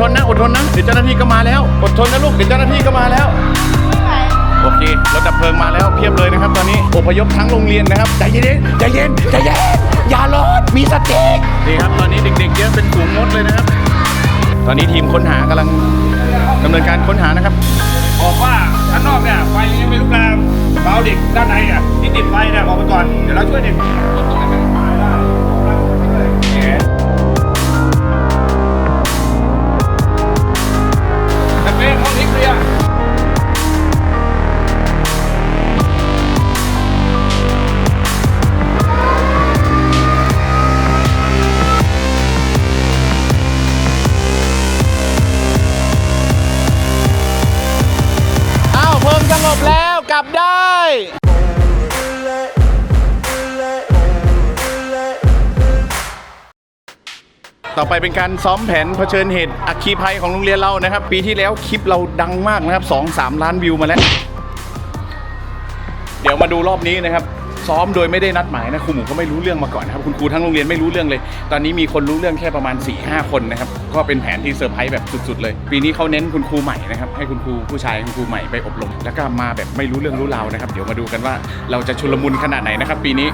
ทนนะ อดทนนะ เดี๋ยวเจ้าหน้าที่ก็มาแล้ว อดทนนะลูก เดี๋ยวเจ้าหน้าที่ก็มาแล้ว โอเค รถดับเพลิงมาแล้วเพียบเลยนะครับ ตอนนี้อพยพทั้งโรงเรียนนะครับ ใจเย็นๆใจเย็นใจเย็น อย่าร้อน มีสตินี่ครับ ตอนนี้เด็กๆเยอะเป็นฝูงมดเลยนะครับ ตอนนี้ทีมค้นหากำลังดำเนินการค้นหานะครับ บอกว่าข้างนอกเนี่ยไฟยังไม่ลุกลามเบาเด็กด้านในอะที่ติดไฟเนี่ยออกไปก่อน เดี๋ยวเราช่วยเด็ก ต่อไปเป็นการซ้อมแผนเผชิญเหตุอัคคีภัยของโรงเรียนเรานะครับ ปีที่แล้วคลิปเราดังมากนะครับ2 3 ล้านวิวมาแล้ว เดี๋ยวมาดูรอบนี้นะครับ ซ้อมโดยไม่ได้นัดหมายนะครูหมูก็ไม่รู้เรื่องมาก่อนนะครับคุณครูทั้งโรงเรียนไม่รู้เรื่องเลย ตอนนี้มีคนรู้เรื่องแค่ประมาณ4ี่ห้าคนนะครับก็เป็นแผนที่เซอร์ไพรส์แบบสุดๆเลย ปีนี้เขาเน้นคุณครูใหม่นะครับให้คุณครูผู้ชายคุณครูใหม่ไปอบรม แล้วก็มาแบบไม่รู้เรื่องรู้ราวนะครับ เดี๋ยวมาดูกันว่าเราจะชุลมุนขนาดไหนนะครับ ปีนี้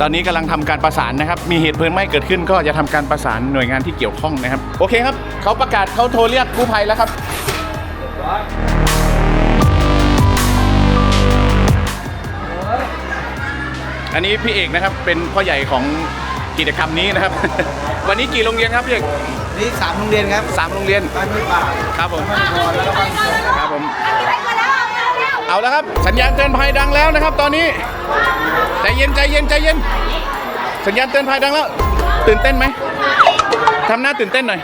ตอนนี้กำลังทำการประสานนะครับ มีเหตุเพลิงไหม้เกิดขึ้นก็จะทำการประสานหน่วยงานที่เกี่ยวข้องนะครับ โอเคครับ เขาประกาศเขาโทรเรียกกู้ภัยแล้วครับ อันนี้พี่เอกนะครับเป็นพ่อใหญ่ของกิจกรรมนี้นะครับ วันนี้กี่โรงเรียนครับพี่เอกนี่สามโรงเรียนครับสามโรงเรียนบ้านห้วยป่าครับผมบ้านพรแล้วก็บ้านครับผม เอาแล้วครับ สัญญาณเตือนภัยดังแล้วนะครับ ตอนนี้ใจเย็นใจเย็นใจเย็น สัญญาณเตือนภัยดังแล้ว ตื่นเต้นไหมทำหน้าตื่นเต้นหน่อย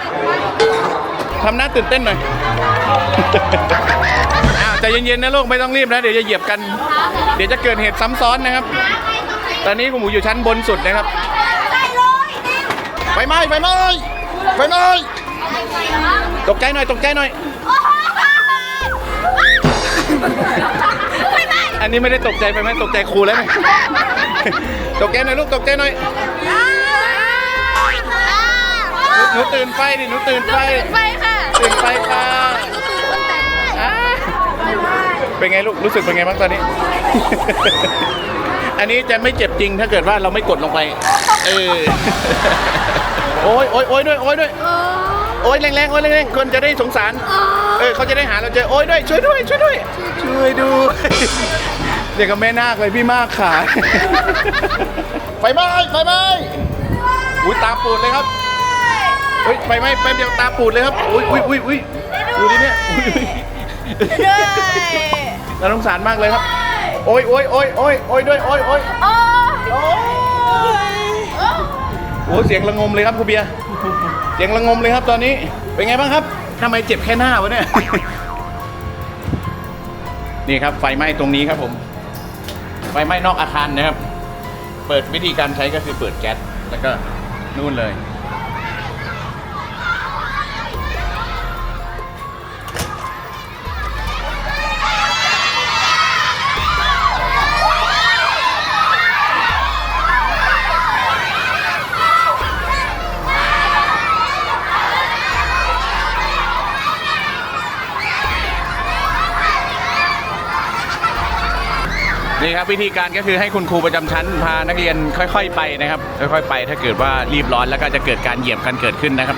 ทำหน้าตื่นเต้นหน่อยอ้าใจเย็นๆนะลูกไม่ต้องรีบนะเดี๋ยวจะเหยียบกัน เดี๋ยวจะเกิดเหตุซ้ำซ้อนนะครับ ตอนนี้คุณหมูอยู่ชั้นบนสุดนะครับไฟไหม้ไฟไหม้ไฟไหม้ตกใจหน่อยตกใจหน่อย อันนี้ไม่ได้ตกใจไปไหมตกใจครูแล้วไหมตกใจหน่อยลูกตกใจหน่อยหนูตื่นไฟดิหนูตื่นไฟไปค่ะตื่นไฟค่ะคนแต่งอ่าเป็นไงลูกรู้สึกเป็นไงบ้างตอนนี้ อันนี้จะไม่เจ็บจริงถ้าเกิดว่าเราไม่กดลงไป เออ โอ้ยโอ้ยโอ้ยด้วย โอ้ยด้วย โอ้ยแรงๆโอ้ยแรงๆคนจะได้สงสาร เออเขาจะได้หาเราเจอโอ้ยด้วยช่วยด้วยช่วยด้วย ช่วยด้วยเด็กกับแม่นาคเลยพี่มากขาไฟไหม้ไฟไหม้อุ้ยตาปูดเลยครับเฮ้ยไฟไหม้แป๊บเดียวตาปูดเลยครับอุ้ยอุ้ยอุ้ยอุ้ยดูดิเนี่ยอุ้ยอุ้ยน่าสงสารมากเลยครับ โอ้ยโอ้ยโอ้ยโอ้ยโอ้ยด้วยโอ้ยโอ้ยโอ้ยโอ้ยเสียงระงมเลยครับครูเบียร์ เสียงระงมเลยครับตอนนี้ เป็นไงบ้างครับทำไมเจ็บแค่หน้าวะเนี่ย นี่ครับไฟไหม้ตรงนี้ครับผม ไฟไหม้นอกอาคารนะครับ เปิดวิธีการใช้ก็คือเปิดแก๊สแล้วก็นู่นเลย ครับวิธีการก็คือให้คุณครูประจำชั้นพานักเรียนค่อยๆไปนะครับ ค่อยๆไป ถ้าเกิดว่ารีบร้อนแล้วก็จะเกิดการเหยียบกันเกิดขึ้นนะครับ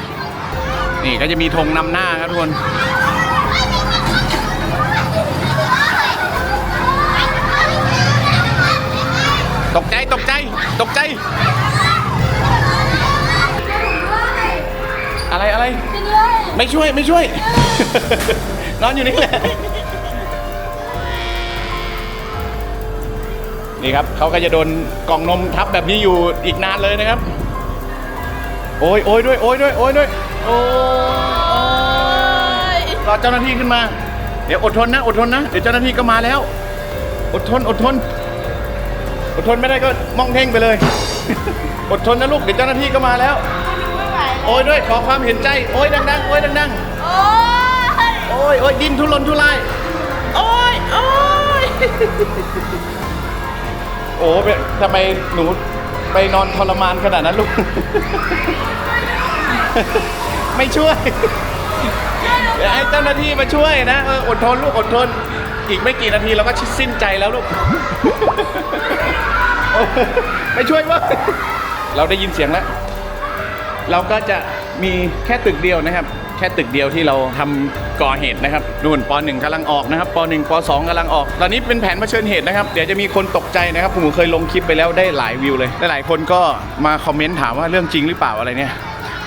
นี่ก็จะมีธงนำหน้าครับทุกคนตกใจตกใจตกใจ อะไรอะไร ไม่ช่วยไม่ช่วย นอนอยู่นี่แหละ นี่ครับเขาก็จะโดนกล่องนมทับแบบนี้อยู่อีกนานเลยนะครับ โอ้ยโอ้ยด้วยโอ้ยด้วยโอ้ยด้วยโอ้ยรอเจ้าหน้าที่ขึ้นมา เดี๋ยวอดทนนะอดทนนะเดี๋ยวเจ้าหน้าที่ก็มาแล้ว อดทนอดทน อดทนไม่ได้ก็มองเท่งไปเลย อดทนนะลูกเดี๋ยวเจ้าหน้าที่ก็มาแล้ว โอ้ยด้วยขอความเห็นใจโอ้ยดังๆโอ้ยดังๆ โอ้ยโอ้ยดิ้นทุรนทุราย โอ้ยโอ้ย โอ้เป็นทำไมหนูไปนอนทรมานขนาดนั้นลูก ไม่ช่วยเดี๋ยวให้เจ้าหน้าที่มาช่วยนะเอออดทนลูกอดทน อีกไม่กี่นาทีเราก็สิ้นใจแล้วลูกโอ้ไม่ช่วยเวะเราได้ยินเสียงแล้ว เราก็จะ มีแค่ตึกเดียวนะครับ แค่ตึกเดียวที่เราทำก่อเหตุนะครับนู่นป .1 กำลังออกนะครับป .1 ป .2 กำลังออก ตอนนี้เป็นแผนเผชิญเหตุนะครับ เดี๋ยวจะมีคนตกใจนะครับ ผมเคยลงคลิปไปแล้วได้หลายวิวเลยหลายๆคนก็มาคอมเมนต์ถามว่าเรื่องจริงหรือเปล่าอะไรเนี่ย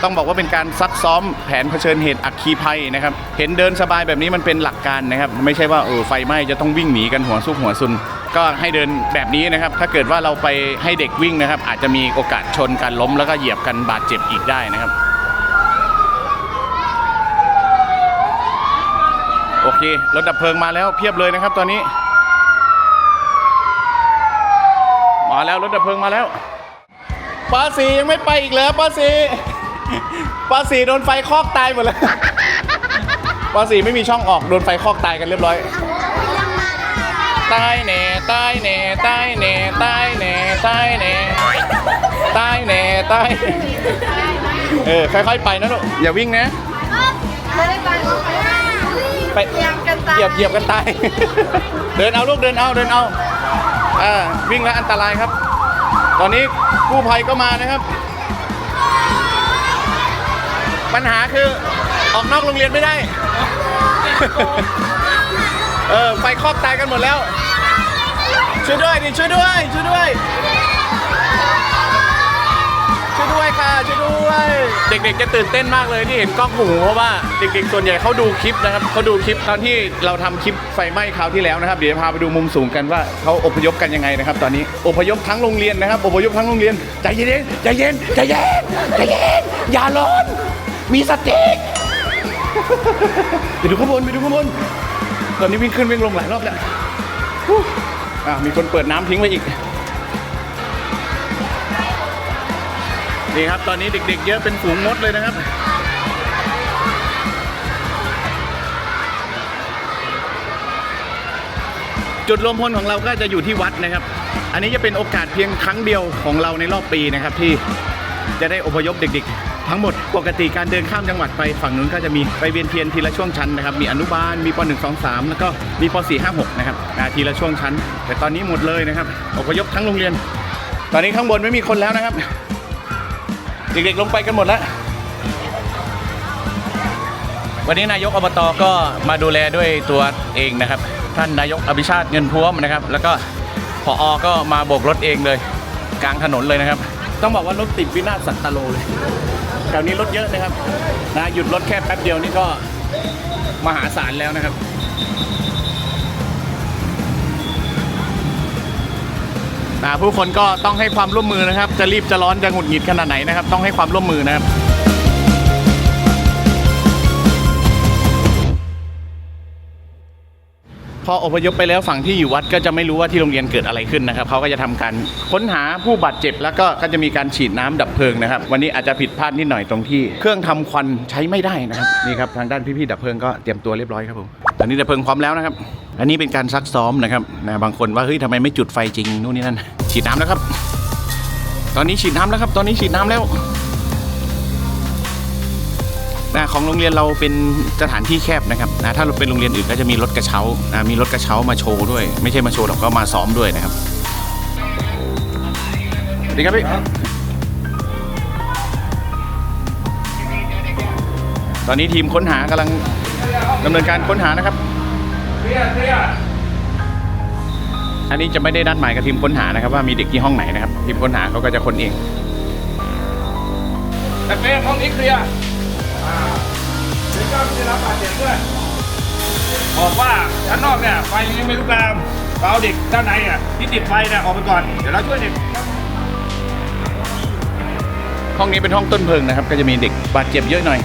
ต้องบอกว่าเป็นการซักซ้อมแผนเผชิญเหตุอัคคีภัยนะครับ เห็นเดินสบายแบบนี้มันเป็นหลักการนะครับ ไม่ใช่ว่าเออไฟไหม้จะต้องวิ่งหนีกันหัวซุกหัวซุน ก็ให้เดินแบบนี้นะครับ ถ้าเกิดว่าเราไปให้เด็กวิ่งนะครับ อาจจะมีโอกาสชนกันล้มแล้วก็เหยียบกันบาดเจ็บอีกได้นะครับ โอ เครถดับเพลิงมาแล้วเพียบเลยนะครับ ตอนนี้ มาแล้วรถดับเพลิงมาแล้วป้าสียังไม่ไปอีกเลยป้าสีป้าสีโดนไฟคอกตายหมดเลยป้าสีไม่มีช่องออกโดนไฟคอกตายกันเรียบร้อยตายแหน่ตายแหน่ตายแหน่ตายแหน่ตายแหน่ตายแหน่ตายเออค่อยๆไปนะลูกอย่าวิ่งนะไม่ได้ไปก็ ไปไปเตรียมกันตาย เหยียบเหยียบกันตาย เดินเอาลูกเดินเอาเดินเอาอ่าวิ่งแล้วอันตรายครับ ตอนนี้กู้ภัยก็มานะครับ ปัญหาคือออกนอกโรงเรียนไม่ได้ เออไฟครอบตายกันหมดแล้ว ช่วยด้วยดิช่วยด้วยช่วยด้วย ช่วยด้วยค่ะช่วยด้วย เด็กๆจะตื่นเต้นมากเลยที่เห็นกล้องหูเพราะว่าเด็กๆส่วนใหญ่เขาดูคลิปนะครับเขาดูคลิปตอนที่เราทำคลิปไฟไหม้คราวที่แล้วนะครับเดี๋ยวจะพาไปดูมุมสูงกันว่าเขาอพยพกันยังไงนะครับ ตอนนี้อพยพทั้งโรงเรียนนะครับอพยพทั้งโรงเรียนใจเย็นๆใจเย็นใจเย็นใจเย็นอย่าร้อนมีสติไปดูข้างบนไปดูข้างบนตอนนี้วิ่งขึ้นวิ่งลงหลายรอบแล้วอะมีคนเปิดน้ำทิ้งไว้อีก นี่ครับ ตอนนี้เด็ก ๆ เยอะเป็นฝูงมดเลยนะครับ จุดรวมพลของเราก็จะอยู่ที่วัดนะครับ อันนี้จะเป็นโอกาสเพียงครั้งเดียวของเราในรอบปีนะครับ ที่จะได้อพยพเด็ก ๆ ทั้งหมดปกติการเดินข้ามจังหวัดไปฝั่งนู้นก็จะมีไปเวียนเทียนทีละช่วงชั้นนะครับ มีอนุบาลมีป .1 2 3 แล้วก็มีป .4 5 6 นะครับอ่าทีละช่วงชั้น แต่ตอนนี้หมดเลยนะครับอพยพทั้งโรงเรียน ตอนนี้ข้างบนไม่มีคนแล้วนะครับ เด็กๆลงไปกันหมดแล้ว วันนี้นายกอบตก็มาดูแลด้วยตัวเองนะครับ ท่านนายกอภิชาติเงินพวมนะครับ แล้วก็พออก็มาโบกรถเองเลย กลางถนนเลยนะครับ ต้องบอกว่ารถติดวินาศสันตโลเลยแถวนี้รถเยอะนะครับนะหยุดรถแค่แป๊บเดียวนี่ก็มหาศาลแล้วนะครับ ผู้คนก็ต้องให้ความร่วมมือนะครับ จะรีบจะร้อนจะหงุดหงิดขนาดไหนนะครับ ต้องให้ความร่วมมือนะครับ ออพยพไปแล้วฝั่งที่อยู่วัดก็จะไม่รู้ว่าที่โรงเรียนเกิดอะไรขึ้นนะครับเขาก็จะทำการค้นหาผู้บาดเจ็บแล้วก็ก็จะมีการฉีดน้ำดับเพลิงนะครับ วันนี้อาจจะผิดพลาดนิดหน่อยตรงที่ เครื่องทำควันใช้ไม่ได้นะครับนี่ครับทางด้านพี่ๆดับเพลิงก็เตรียมตัวเรียบร้อยครับผมตอนนี้ดับเพลิงพร้อมแล้วนะครับ อันนี้เป็นการซักซ้อมนะครับนะบางคนว่าเฮ้ยทำไมไม่จุดไฟจริงนู่นนี่นั่นฉีดน้ำแล้วครับ ตอนนี้ฉีดน้ำแล้วครับ ตอนนี้ฉีดน้ำแล้ว นะของโรงเรียนเราเป็นสถานที่แคบนะครับนะถ้าเราเป็นโรงเรียนอื่นก็จะมีรถกระเช้านะมีรถกระเช้ามาโชว์ด้วย ไม่ใช่มาโชว์หรอกก็มาซ้อมด้วยนะครับสวัสดีครับพี่ตอนนี้ทีมค้นหากำลังดำเนินการค้นหานะครับอันนี้จะไม่ได้นัดหมายกับทีมค้นหานะครับ ว่ามีเด็กที่ห้องไหนนะครับ ทีมค้นหาเขาก็จะค้นเองแต่เฟรมห้องนี้เคลียร์ อ่าเด็กก็ไม่ได้รับบาดเจ็บด้วยบอกว่าชั้นนอกเนี่ยไฟยังไม่ลุกลามเราเด็กด้านในอะที่ติดไฟเนี่ยออกไปก่อน เดี๋ยวเราช่วยเด็ก ห้องนี้เป็นห้องต้นเพลิงนะครับ ก็จะมีเด็กบาดเจ็บเยอะหน่อย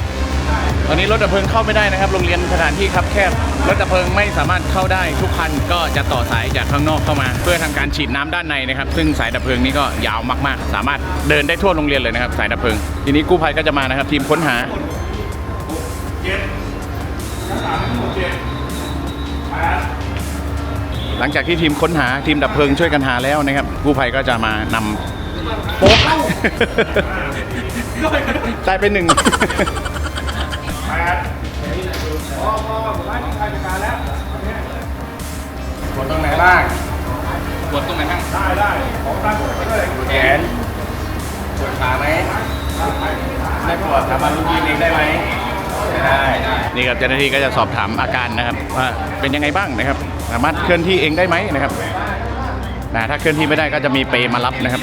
ตอนนี้รถดับเพลิงเข้าไม่ได้นะครับ โรงเรียนสถานที่ครับแคบ รถดับเพลิงไม่สามารถเข้าได้ทุกคันก็จะต่อสายจากข้างนอกเข้ามา เพื่อทำการฉีดน้ำด้านในนะครับ ซึ่งสายดับเพลิงนี้ก็ยาวมากๆ สามารถเดินได้ทั่วโรงเรียนเลยนะครับ สายดับเพลิง ทีนี้กู้ภัยก็จะมานะครับ ทีมค้นหา หลังจากที่ทีมค้นหาทีมดับเพลิงช่วยกันหาแล้วนะครับ กู้ภัยก็จะมานำโป๊ะตายเป็นหนึ่งปดพอพอไล่ใครจัดการแล้วดตรงไหนบ้าง กดตรงไหนบ้าง ได้ได้ของตั้งไปเลยแขนปวดขาไหมไม่ปวดทำมาลูกยืนเองได้ไหม ได้ได้นี่ครับเจ้าหน้าที่ก็จะสอบถามอาการนะครับว่าเป็นยังไงบ้างนะครับ สามารถเคลื่อนที่เองได้ไหมนะครับนะถ้าเคลื่อนที่ไม่ได้ก็จะมีเปรมารับนะครับ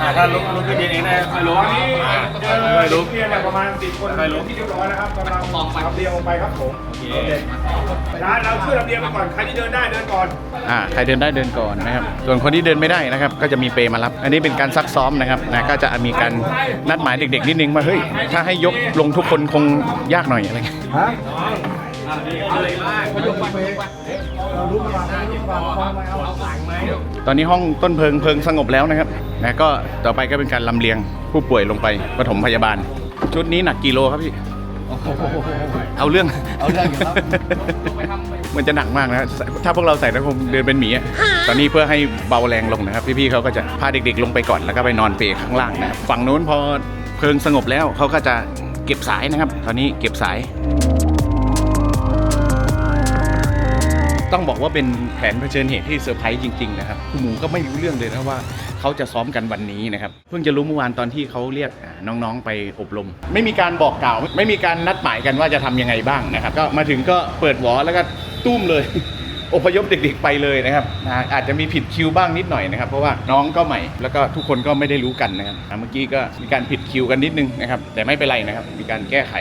อ่าถ้าลุกลุกขึ้นยืนเองได้ไม่รู้ตอนนี้อ่าเจอไม่รู้เพียเนี่ยประมาณสิบคนที่เรียบร้อยนะครับกำลังลำเลียงลงไปครับผมโอเคร้านเราช่วยลำเลียงไปก่อนใครที่เดินได้เดินก่อนอ่าใครเดินได้เดินก่อนนะครับ ส่วนคนที่เดินไม่ได้นะครับ ก็จะมีเปมารับ อันนี้เป็นการซักซ้อมนะครับนะก็จะมีการนัดหมายเด็กๆนิดนึงว่าเฮ้ยถ้าให้ยกลงทุกคนคงยากหน่อยอะไรเงี้ยฮะอะไรบ้างยกไปเรารู้ประมาณความความเอาหลังไหม ตอนนี้ห้องต้นเพลิงเพลิงสงบแล้วนะครับนะก็ต่อไปก็เป็นการลำเลียงผู้ป่วยลงไปปฐมพยาบาล ชุดนี้หนักกี่โลครับพี่เอาเรื่องเอาเรื่องอยู่ครับมันจะหนักมากนะถ้าพวกเราใส่แล้วคงเดินเป็นหมีอะตอนนี้เพื่อให้เบาแรงลงนะครับ พี่ๆเขาก็จะพาเด็กๆ ลงไปก่อนแล้วก็ไปนอนเปรข้างล่างนะครับฝั่งนู้นพอเพลิงสงบแล้วเขาก็จะเก็บสายนะครับ ตอนนี้เก็บสาย ต้องบอกว่าเป็นแผนเผชิญเหตุที่เซอร์ไพรส์จริงๆนะครับคุณหมูก็ไม่รู้เรื่องเลยนะว่าเขาจะซ้อมกันวันนี้นะครับ เพิ่งจะรู้เมื่อวานตอนที่เขาเรียกน้องๆไปอบรม ไม่มีการบอกกล่าว ไม่มีการนัดหมายกันว่าจะทำยังไงบ้างนะครับ ก็มาถึงก็เปิดหวอแล้วก็ตุ้มเลยอพยพเด็กๆไปเลยนะครับอาจจะมีผิดคิวบ้างนิดหน่อยนะครับ เพราะว่าน้องก็ใหม่แล้วก็ทุกคนก็ไม่ได้รู้กันนะครับเมื่อกี้ก็มีการผิดคิวกันนิดนึงนะครับแต่ไม่เป็นไรนะครับ มีการแก้ไข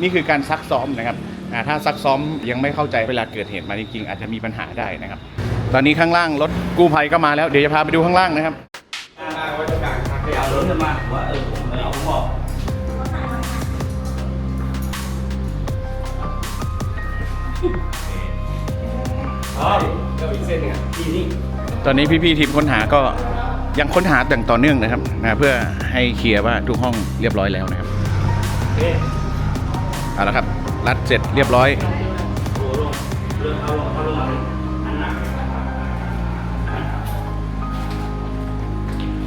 นี่คือการซักซ้อมนะครับ ถ้าซักซ้อมยังไม่เข้าใจเวลาเกิดเหตุมาจริงๆอาจจะมีปัญหาได้นะครับ ตอนนี้ข้างล่างรถกู้ภัยก็มาแล้วเดี๋ยวจะพาไปดูข้างล่างนะครับเอารถมาว่าเออผมเอาผมบอกตอนนี้พี่ๆทีมค้นหาก็ยังค้นหาอย่างต่อเนื่องนะครับนะเพื่อให้เคลียร์ว่าทุกห้องเรียบร้อยแล้วนะครับเอาละครับ รัดเสร็จเรียบร้อย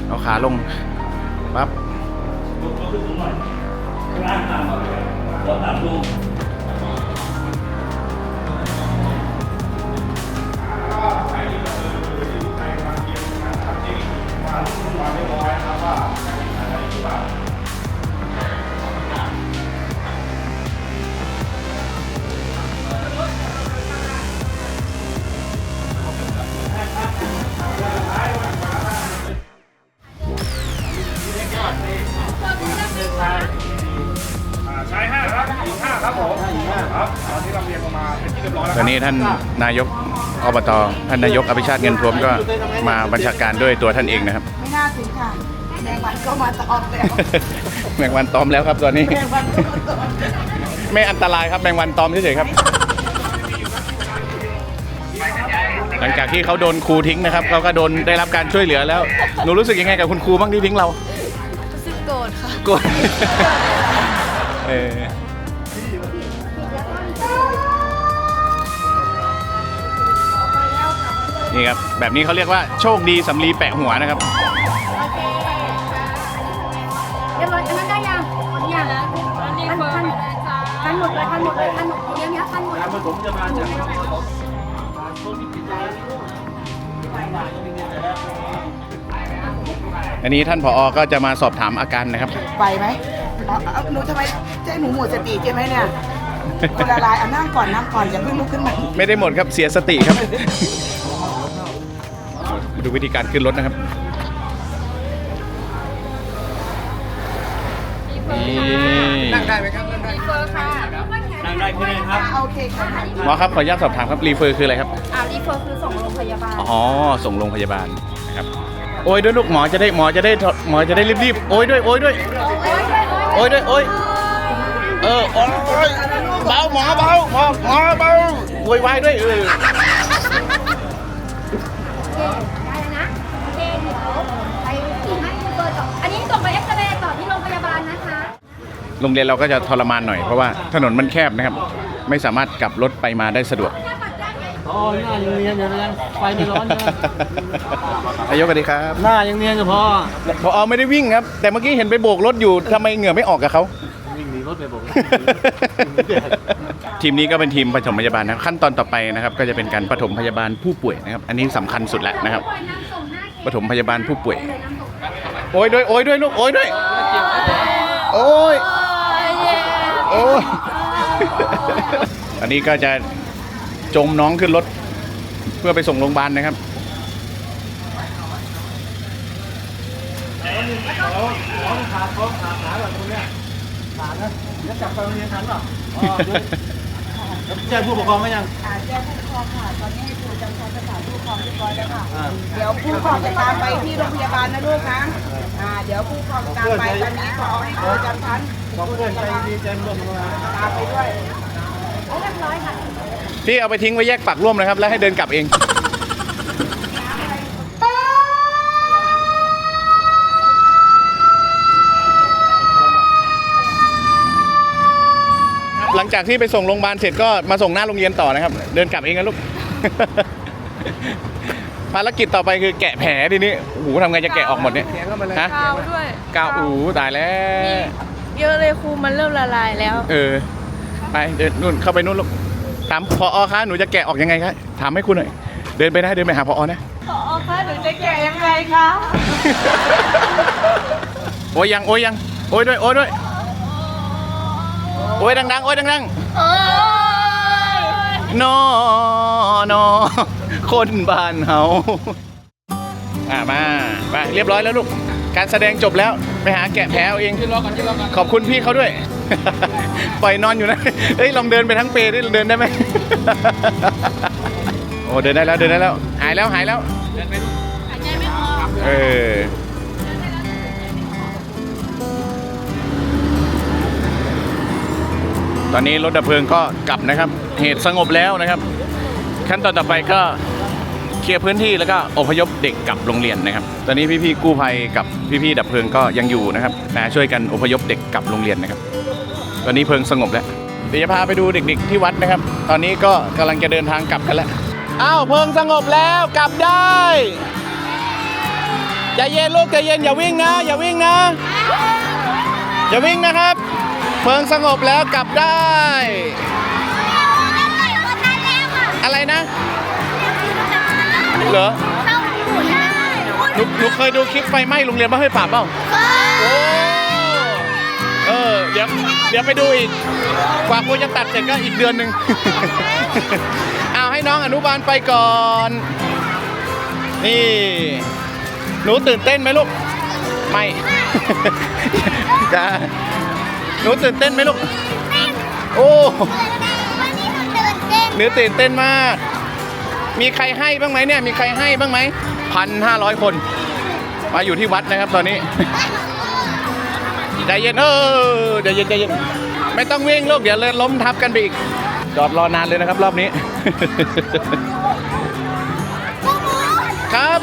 เอาขาลงปั๊บอ่านนายกอบตท่านนายกอภิชาติเงินทวมก็มาบัญชาการด้วยตัวท่านเองนะครับ ไม่น่าถึงค่ะแมงวันก็มาตอมแล้วแมงวันตอมแล้วครับตอนนี้ แมงวันก็มาตอมไม่อันตรายครับแมงวันตอมเฉยๆครับ หลังจากที่เขาโดนครูทิ้งนะครับเขาก็โดนได้รับการช่วยเหลือแล้วหนูรู้สึกยังไงกับคุณครูบ้างที่ทิ้งเรารู้สึกโกรธค่ะกลัวเออ นี่ครับ แบบนี้เขาเรียกว่าโชคดีสำลีแปะหัวนะครับ โอเคเรียบร้อยอันนั้นได้ยังยังอันนี้เฟิร์มทันหมดเลยทันหมดเลยทันหมดเดี๋ยวนี้ทันหมดมันผมจะมาจากอันนี้ท่านผอ ก็จะมาสอบถามอาการนะครับ ไปไหมอ๋อเอาหนูทำไมเจ๊หนูหมดสติใช่ไหมเนี่ยคนละลายเอานั่งก่อนนั่งก่อนอย่าเพิ่งลุกขึ้นมา ไม่ได้หมดครับเสียสติครับ ดูวิธีการขึ้นรถนะครับนี่นั่งได้ไหมครับนั่งได้เฟิร์ค่ะนั่งได้ขึ้นเลยครับ โอเคค่ะหมอครับขออนุญาตสอบถามครับรีเฟอร์คืออะไรครับอ่ารีเฟิร์คือส่งโรงพยาบาลอ๋อส่งโรงพยาบาลนะครับโอ้ยด้วยลูกหมอจะได้หมอจะได้หมอจะได้รีบๆโอ้ยด้วยโอ้ยด้วยโอ้ยด้วยโอ้ยเออโอ้ยเบาหมอเบาหมอหมอเบาโวยวายด้วยเออ โรงเรียนเราก็จะทรมานหน่อยเพราะว่าถนนมันแคบนะครับ ไม่สามารถกลับรถไปมาได้สะดวกถอ๋อหน้ายังเนียนอยู่นะไฟไม่ร้อนนะนายกสวัสดีครับหน้ายังเนียนอยู่พอพอไม่ได้วิ่งครับ แต่เมื่อกี้เห็นไปโบกรถอยู่ทำไมเหงื่อไม่ออกกับเขาวิ่งหนีรถไปบอกทีมนี้ก็เป็นทีมปฐมพยาบาลนะขั้นตอนต่อไปนะครับ ก็จะเป็นการปฐมพยาบาลผู้ป่วยนะครับ อันนี้สำคัญสุดแล้วนะครับปฐมพยาบาลผู้ป่วย โอ้ยด้วยโอ้ยด้วยลูกโอ้ยด้วยโอ้ย โอ้ยอันนี้ก็จะจมน้องขึ้นรถ เพื่อไปส่งโรงพยาบาลนะครับแจ้งผู้ปกครองไหมยัง อ่าแจ้งผู้ปกครองค่ะ ตอนนี้ให้ครู จำชั้นประสานผู้ปกครองเรียบร้อยแล้วค่ะ เดี๋ยวผู้ปกครองจะตามไปที่โรงพยาบาลนะลูกนะอ่าเดี๋ยวผู้ปกครองตามไปตอนนี้ขอให้ครูจำชั้นบอกเพื่อนใจดีใจร่วมมาตามไปด้วยพี่เอาไปทิ้งไว้แยกปากร่วมนะครับ แล้วให้เดินกลับเองหลังจากที่ไปส่งโรงพยาบาลเสร็จก็มาส่งหน้าโรงเรียนต่อนะครับ เดินกลับเองนะลูก ภารกิจต่อไปคือแกะแผลทีนี้โอ้โหทำไงจะแกะออกหมดเนี่ยฮะ กาวด้วยกาวอูตายแล้วเยอะเลยครูมันเริ่มละลายแล้ว เออ ไปเดินนู่นเข้าไปนู่นลูกถามพอคะหนูจะแกะออกยังไงคะถามให้คุณหน่อย เดินไปนะเดินไปหาพอนะขอคะหนูจะแกะยังไงคะโอ้ยยังโอ้ยยังโอ้ยด้วยโอ้ยด้วยโอ้ยดังๆโอ้ยดังโอ้ยๆ นอนอคนบ้านเฮาอ่ามาไปเรียบร้อยแล้วลูก การแสดงจบแล้วไปหาแกะแผลเอาเองขอบคุณพี่เขาด้วย ปล่อยนอนอยู่นะเฮ้ยลองเดินไปทั้งเปรดิเดินได้ไหมโอ้เดินได้แล้วเดินได้แล้ว หายแล้วหายแล้วหายใจไม่ออกเออ ตอนนี้รถดับเพลิงก็กลับนะครับ เหตุสงบแล้วนะครับ ขั้นตอนต่อไปก็เคลียร์พื้นที่แล้วก็อพยพเด็กกลับโรงเรียนนะครับ ตอนนี้พี่ๆกู้ภัยกับพี่ๆดับเพลิงก็ยังอยู่นะครับนะช่วยกันอพยพเด็กกลับโรงเรียนนะครับ ตอนนี้เพลิงสงบแล้ว เดี๋ยวจะพาไปดูเด็กๆที่วัดนะครับ ตอนนี้ก็กำลังจะเดินทางกลับกันแล้ว อ้าวเพลิงสงบแล้วกลับได้ใจเย็นลูกใจเย็นอย่าวิ่งนะ อย่าวิ่งนะ อย่าวิ่งนะครับ เพลิงสงบแล้วกลับได้ อะไรนะเหรอหนูหนูเคยดูคลิปไฟไหม้โรงเรียนบ้านห้วยป่าบเปล่าโอ้เออเดี๋ยวเดี๋ยวไปดูอีกกว่าครูจะตัดเสร็จก็อีกเดือนหนึ่งเอาให้น้องอนุบาลไปก่อน นี่ หนูตื่นเต้นไหมลูก ไม่จ้า หนูตื่นเต้นไหมลูก โอ้หนูตื่นเต้นมาก มีใครให้บ้างไหมเนี่ย มีใครให้บ้างไหมพันห้าร้อยคน มาอยู่ที่วัดนะครับตอนนี้ ใจเย็นเออใจเย็นใจเย็น ไม่ต้องวิ่งลูกเดี๋ยวเลยล้มทับกันไปอีก จอดรอนานเลยนะครับรอบนี้ ครับ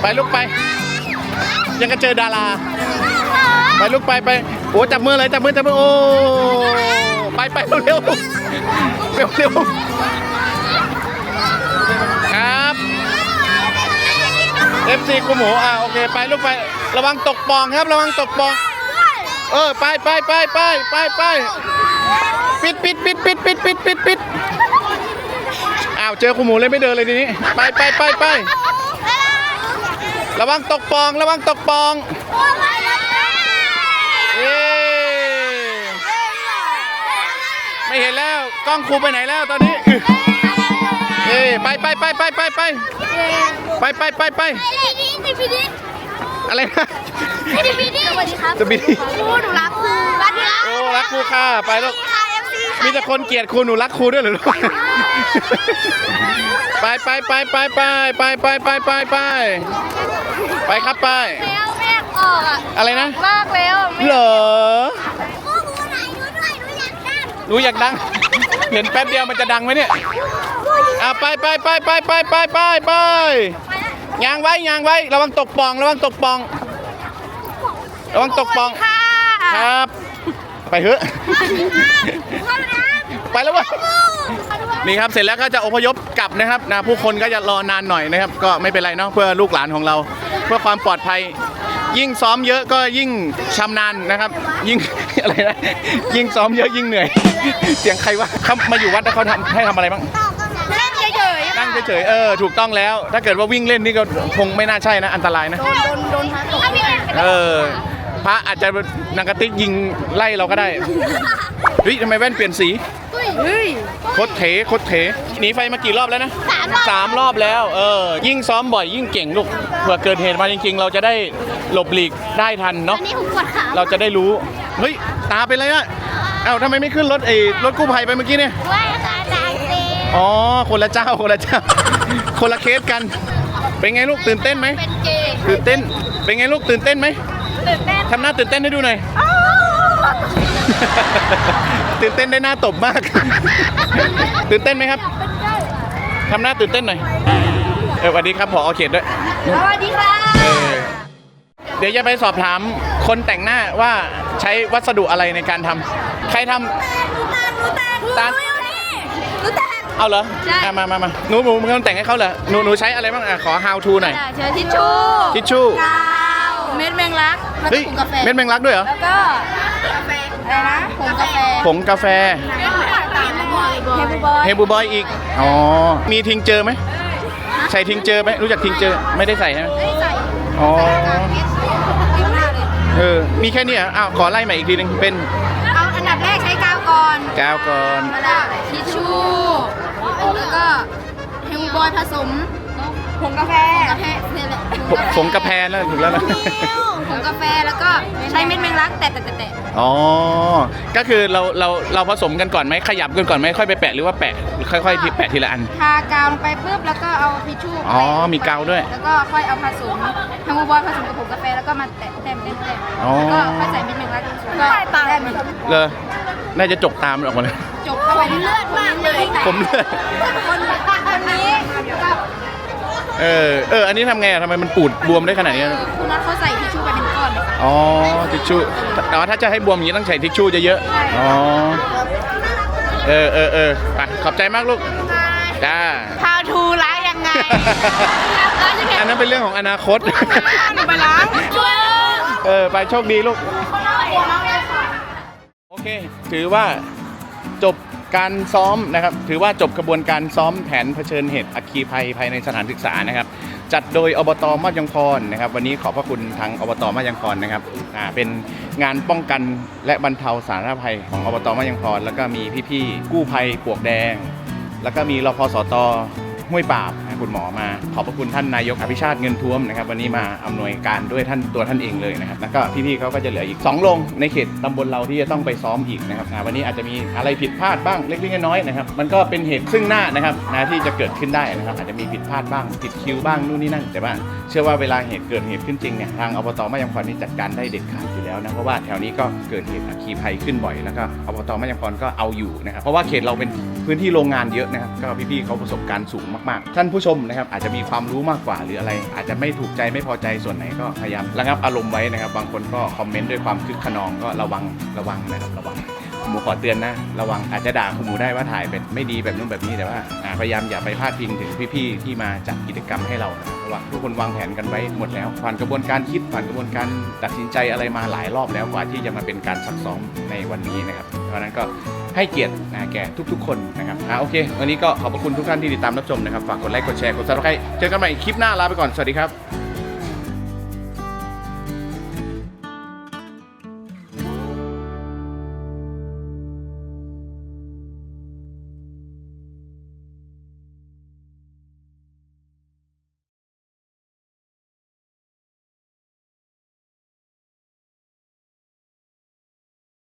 ไปลูกไป ยังก็เจอดารา ไปลูกไปไปโอ้จับมือเลยจับมือจับมือโอ้ไปไปเร็วเร็วเร็วเร็วครับ FC กูหมูอ่าโอเคไปลูกไประวังตกปองครับระวังตกปอง เออไปไปไปไปไปไปปิดปิดปิดปิดปิดปิดปิดปิดอ้าวเจอกูหมูเลยไม่เดินเลยทีนี้ ไปไปไปไป ระวังตกปอง ระวังตกปองเย้ไม่เห็นแล้ว กล้องครูไปไหนแล้วตอนนี้เอ้ไปไปไปไปไปไปไปไปไปไปอะไรนะสวัสดีครับสปีดครูหนูรักครูรักที่รักโอ้รักครูค่ะไปลูกค่ะ FC มีแต่คนเกลียดครูหนูรักครูด้วยเหรอลูกไปไปไปไปไปไปไปไปไปไปไปครับไปแล้วแม่ออกอะอะไรนะ มากแล้วเหรอครูครูไหนดูด้วยหนูอยากดังหนูอยากดัง เห็นแป๊บเดียวมันจะดังไหมเนี่ยอะไปไปไปไปไปไปไปไปยางไว้ยางไว้ระวังตกปอง ระวังตกปอง ระวังตกปองค่ะ ครับ ไปเถอะพ่อนะ ไปแล้ววะนี่ครับเสร็จแล้วก็จะอพยพกลับนะครับนะผู้คนก็จะรอนานหน่อยนะครับ ก็ไม่เป็นไรเนาะเพื่อลูกหลานของเรา เพื่อความปลอดภัย ยิ่งซ้อมเยอะก็ยิ่งชำนาญนะครับ ยิ่งอะไรนะยิ่งซ้อมเยอะยิ่งเหนื่อย เสียงใครวะเขามาอยู่วัดแล้วเขาทำให้ทำอะไรบ้างเล่นเฉยนั่งเฉยๆเออถูกต้องแล้ว ถ้าเกิดว่าวิ่งเล่นนี่ก็คงไม่น่าใช่นะ อันตรายนะๆโดนพระตกเออพระอาจจะนางกระติกยิงไล่เราก็ได้เฮ้ยทำไมแว่นเปลี่ยนสี เฮ้ยโคตรเถโคตรเถหนีไฟมากี่รอบแล้วนะสามรอบแล้ว เออ ยิ่งซ้อมบ่อยยิ่งเก่งลูก เผื่อเกิดเหตุมาจริงๆ เราจะได้หลบหลีกได้ทันเนาะ อันนี้ผมปวดขาเราจะได้รู้ เฮ้ย ตาเป็นไรอะเอ้าทำไมไม่ขึ้นรถไอ้รถกู้ภัยไปเมื่อกี้เนี่ย ว่าขาจางเต็มอ๋อ คนละเจ้า คนละเจ้า คนละเคสกัน เป็นไงลูกตื่นเต้นไหม เป็นเกย์ตื่นเต้น เป็นไงลูกตื่นเต้นไหมตื่นเต้นทำหน้าตื่นเต้นให้ดูหน่อย ตื่นเต้นได้หน้าตบมาก ตื่นเต้นไหมครับทำหน้าตื่นเต้นหน่อยเออสวัสดีครับผอเขตด้วย สวัสดีค่ะเออเดี๋ยวจะไปสอบถามคนแต่งหน้าว่าใช้วัสดุอะไรในการทำใครทำ ตาล รู้แต่เอาเหรออะมามามาหนูหนูมึงต้องแต่งให้เขาเหรอหนูหนูใช้อะไรบ้างอะขอ how to หน่อยเจอทิชชู่ทิชชู่ กาว เม็ดแมงลักแล้วก็เฮ้ยผงกาแฟเม็ดแมงลักด้วยเหรอ แล้วก็กาแฟ อะไรนะผงกาแฟผงกาแฟเฮบูบอยเฮบูบอยอีก อ๋อ มีทิงเจอไหม ใส่ทิงเจอไหมรู้จักทิงเจอ ไม่ได้ใส่ใช่ไหมไม่ใส่อ๋อยิ้มหน้าเลยเออ มีแค่นี้เหรออ้าว ขอไล่ใหม่อีกทีหนึง เป็น เอาอันดับแรกใช้กาวก่อนกาวก่อนแล้วก็ทิชชู่ แล้วก็เฮบูบอยผสมผงกาแฟกาแฟเนี่ยแหละผผงกาแฟแล้ว ถูกแล้วนะผ งกาแฟแล้วก็ใช้เม็ดแมงลักแตะแตะแตะแตะอ๋อ ก็คือเราเราเราผสมกันก่อนไหมขยับกันก่อนไหมค่อยไปแปะหรือว่าแปะค่อยๆที่แปะทีละอัน ทากาวลงไปปุ๊บแล้วก็เอาทิชชู่อ๋อแปะมีกาวด้วยแล้วก็ค่อยเอาผสมเฮบูบอยผสมกับผงกาแฟแล้วก็มาแตะแต้มแต้มแต้มอ๋อ แล้วก็ค่อยใส่เม็ดแมงลักก็ได้มันเลยน่าจะจกตามมันออกมาเลย จบเข้าไปเลือดมากเลยผมเลือด คนคนนี้ก็ เออเอออันนี้ทำไงอะทำไมมันปูดบวมได้ขนาดนี้ คุณนัทเขาใส่ อนเลยค่ะอ๋อทิชชู่แต่ว่าถ้าจะให้บวมอย่างนี้ต้องใส่ทิชชู่เยอะๆอ๋อเออเออเออไปขอบใจมากลูกจ้าพาทูร้ายยังไงอันนั้นเป็นเรื่องของอนาคต หนูไปล้างช่วยเออไปโชคดีลูก โอเค ถือว่าจบการซ้อมนะครับ ถือว่าจบกระบวนการซ้อมแผนเผชิญเหตุอัคคีภัยภายในสถานศึกษานะครับ จัดโดยอบตมาบยังพรนะครับ วันนี้ขอบพระคุณทางอบตมาบยังพรนะครับอ่าเป็นงานป้องกันและบรรเทาสาธารณภัยของอบตมาบยังพรแล้วก็มีพี่ๆกู้ภัยปลวกแดง แล้วก็มีรพสตห้วยปราบ คุณหมอมา ขอบพระคุณท่านนายกอภิชาติเงินท่วมนะครับวันนี้มาอำนวยการด้วยท่านตัวท่านเองเลยนะครับแล้วก็พี่ๆเขาก็จะเหลืออีก 2 โรงในเขตตำบลเราที่จะต้องไปซ้อมอีกนะครับวันนี้อาจจะมีอะไรผิดพลาดบ้างเล็กๆน้อยๆนะครับมันก็เป็นเหตุซึ่งหน้านะครับนะที่จะเกิดขึ้นได้นะครับอาจจะมีผิดพลาดบ้างผิดคิวบ้างนู่นนี่นั่นแต่ว่าเชื่อว่าเวลาเหตุเกิดเหตุขึ้นจริงเนี่ยทางอบตมายังพรนี่จัดการได้เด็ดขาด แล้วนะเพราะว่าแถวนี้ก็เกิดเหตุอัคคีภัยขึ้นบ่อยแล้วก็อบตมายังพรก็เอาอยู่นะครับเพราะว่าเขตเราเป็นพื้นที่โรงงานเยอะนะครับก็พี่ๆเขาประสบการณ์สูงมากๆ ท่านผู้ชมนะครับอาจจะมีความรู้มากกว่าหรืออะไร อาจจะไม่ถูกใจไม่พอใจส่วนไหนก็พยายามระงับอารมณ์ไว้นะครับ บางคนก็คอมเมนต์ด้วยความคึกขนองก็ระวังระวังนะครับระวัง หมูขอเตือนนะ ระวังอาจจะด่าคุณหมูได้ว่าถ่ายเป็นไม่ดีแบบนู้นแบบนี้แต่ว่าพยายามอย่าไปพาดพิงถึงพี่ๆที่มาจัดกิจกรรมให้เรานะครับระว่าทุกคนวางแผนกันไว้หมดแล้ว ผ่านกระบวนการคิดผ่านกระบวนการตัดสินใจอะไรมาหลายรอบแล้วกว่าที่จะมาเป็นการซักซ้อมในวันนี้นะครับเพราะนั้นก็ให้เกียรติแก่ทุกๆ คนนะครับอ่าโอเค วันนี้ก็ขอบพระคุณทุกท่านที่ติดตามรับชมนะครับ ฝากกดไลค์ กดแชร์ กดซับสไครต์เจอกันใหม่คลิปหน้าลาไปก่อน สวัสดีครับ